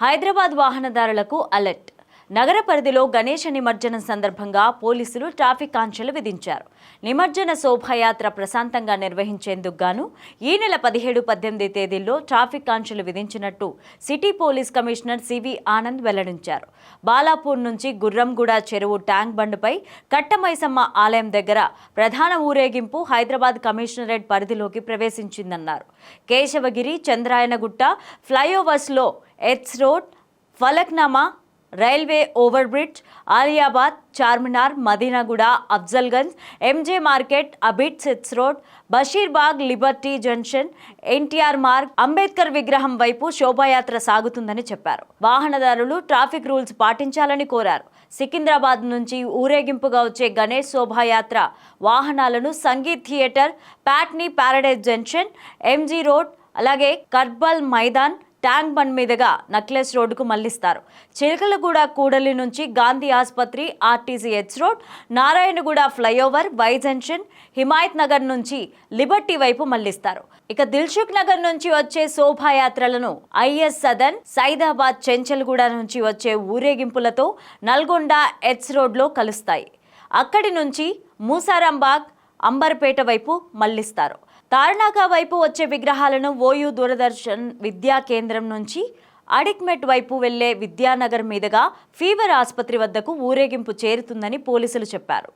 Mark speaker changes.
Speaker 1: హైదరాబాద్ వాహనదారులకు అలర్ట్. నగర పరిధిలో గణేష నిమజ్జనం సందర్భంగా పోలీసులు ట్రాఫిక్ ఆంక్షలు విధించారు. నిమజ్జన శోభాయాత్ర ప్రశాంతంగా నిర్వహించేందుకు గాను ఈ నెల పదిహేడు పద్దెనిమిది తేదీల్లో ట్రాఫిక్ ఆంక్షలు విధించినట్టు city police commissioner CV Anand వెల్లడించారు. బాలాపూర్ నుంచి గుర్రంగూడ చెరువు ట్యాంక్ బండ్పై కట్టమైసమ్మ ఆలయం దగ్గర ప్రధాన ఊరేగింపు హైదరాబాద్ కమిషనరేట్ పరిధిలోకి ప్రవేశించిందన్నారు. కేశవగిరి చంద్రాయనగుట్ట ఫ్లైఓవర్స్లో ఎట్స్ road Falaknuma railway over bridge Aliabad Charminar Madinaguda Afzalgunj MJ market Abids sets road Basheerbagh Liberty junction NTR Marg Ambedkar విగ్రహం వైపు శోభాయాత్ర సాగుతుందని చెప్పారు. వాహనదారులు ట్రాఫిక్ రూల్స్ పాటించాలని కోరారు. సికింద్రాబాద్ నుంచి ఊరేగింపుగా వచ్చే గణేష్ శోభాయాత్ర వాహనాలను Sangeet theatre Patny paradise junction MG road అలాగే కర్బల్ మైదాన్ ట్యాంక్ బండ్ మీదుగా నక్లెస్ రోడ్డుకు మళ్ళిస్తారు. చిలకలగూడ కూడలి నుంచి గాంధీ ఆసుపత్రి RTC H road Narayanguda flyover Y junction Himayat Nagar నుంచి లిబర్టీ వైపు మళ్ళిస్తారు. ఇక దిల్సుఖ్ నగర్ నుంచి వచ్చే శోభాయాత్రలను ఐఎస్ సదన్ సైదాబాద్ చెంచల్గూడ నుంచి వచ్చే ఊరేగింపులతో నల్గొండ హెచ్ రోడ్లో కలుస్తాయి. అక్కడి నుంచి మూసారాంబాగ్ అంబర్పేట వైపు మళ్ళిస్తారు. తారణాకా వైపు వచ్చే విగ్రహాలను ఓయూ దూరదర్శన్ విద్యా కేంద్రం నుంచి అడిక్మెట్ వైపు వెళ్ళే విద్యానగర్ మీదుగా ఫీవర్ ఆసుపత్రి వద్దకు ఊరేగింపు చేరుతుందని పోలీసులు చెప్పారు.